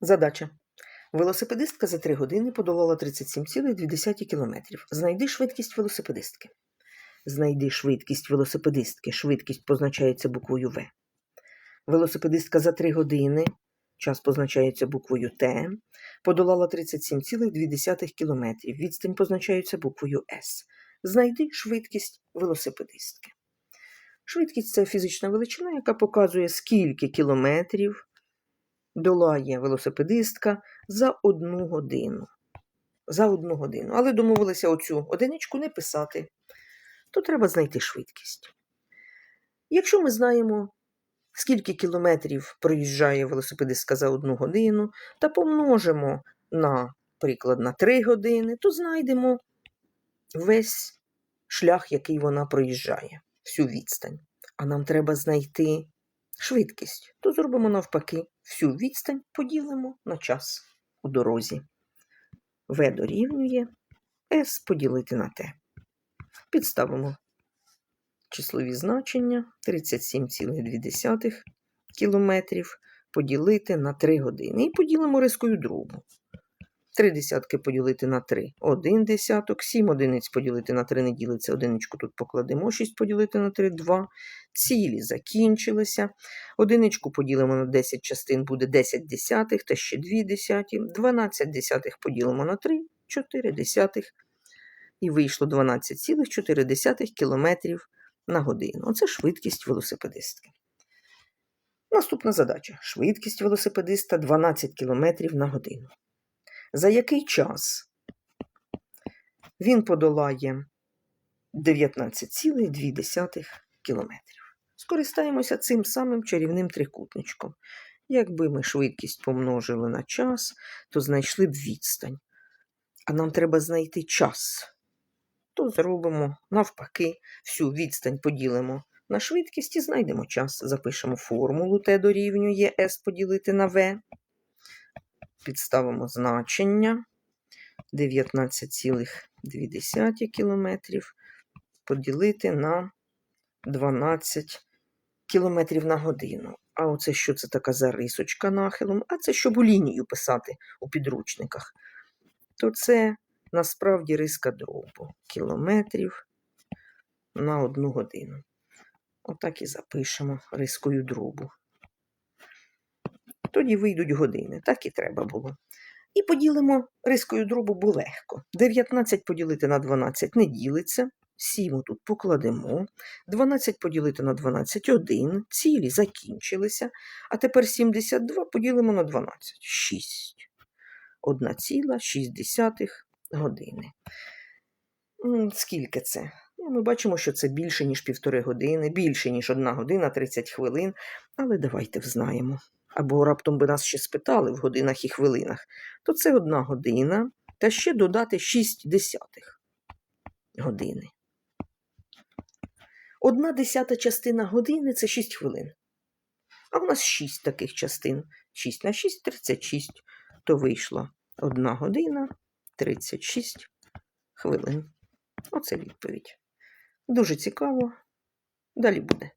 Задача. Велосипедистка за 3 години подолала 37,2 км. Знайди швидкість велосипедистки. Знайди швидкість велосипедистки. Швидкість позначається буквою В. Велосипедистка за 3 години, час позначається буквою Т, подолала 37,2 км. Відстань позначається буквою С. Знайди швидкість велосипедистки. Швидкість це фізична величина, яка показує, скільки кілометрів долає велосипедистка за одну годину. За одну годину. Але домовилися оцю одиничку не писати. То треба знайти швидкість. Якщо ми знаємо, скільки кілометрів проїжджає велосипедистка за одну годину, та помножимо, наприклад, на 3 години, то знайдемо весь шлях, який вона проїжджає, всю відстань. А нам треба знайти швидкість, то зробимо навпаки, всю відстань поділимо на час у дорозі. В дорівнює С поділити на Т. Підставимо числові значення 37,2 кілометрів поділити на 3 години. І поділимо рискою другу. 3 десятки поділити на 3 1 десяток, 7 одиниць поділити на 3 не ділиться, одиничку тут покладемо, 6 поділити на 3 2. Цілі закінчилися. Одиничку поділимо на 10 частин, буде 10 десятих та ще 2 десяті. 12 десятих поділимо на 3, 4 десятих. І вийшло 12,4 кілометрів на годину. Оце швидкість велосипедистки. Наступна задача. Швидкість велосипедиста 12 км на годину. За який час він подолає 19,2 км. Скористаємося цим самим чарівним трикутничком. Якби ми швидкість помножили на час, то знайшли б відстань. А нам треба знайти час. То зробимо навпаки, всю відстань поділимо на швидкість і знайдемо час. Запишемо формулу Т дорівнює С поділити на В. Підставимо значення 19,2 км поділити на 12 км на годину. А оце що це така за рисочка нахилом? А це щоб у лінію писати у підручниках. То це насправді риска дробу кілометрів на одну годину. Отак і запишемо рискою дробу. Тоді вийдуть години, так і треба було. І поділимо рискою дробу, бо легко. 19 поділити на 12 не ділиться. 7 тут покладемо. 12 поділити на 12 1. Цілі закінчилися. А тепер 72 поділимо на 12. 6. 1,6 години. Скільки це? Ну, Ми бачимо, що це більше, ніж півтори години, більше, ніж одна година, 30 хвилин. Але давайте взнаємо. Або раптом би нас ще спитали в годинах і хвилинах, то це одна година, та ще додати 6 десятих години. Одна десята частина години це 6 хвилин. А в нас 6 таких частин. 6 на 6 36. То вийшла 1 година 36 хвилин. Оце відповідь. Дуже цікаво. Далі буде.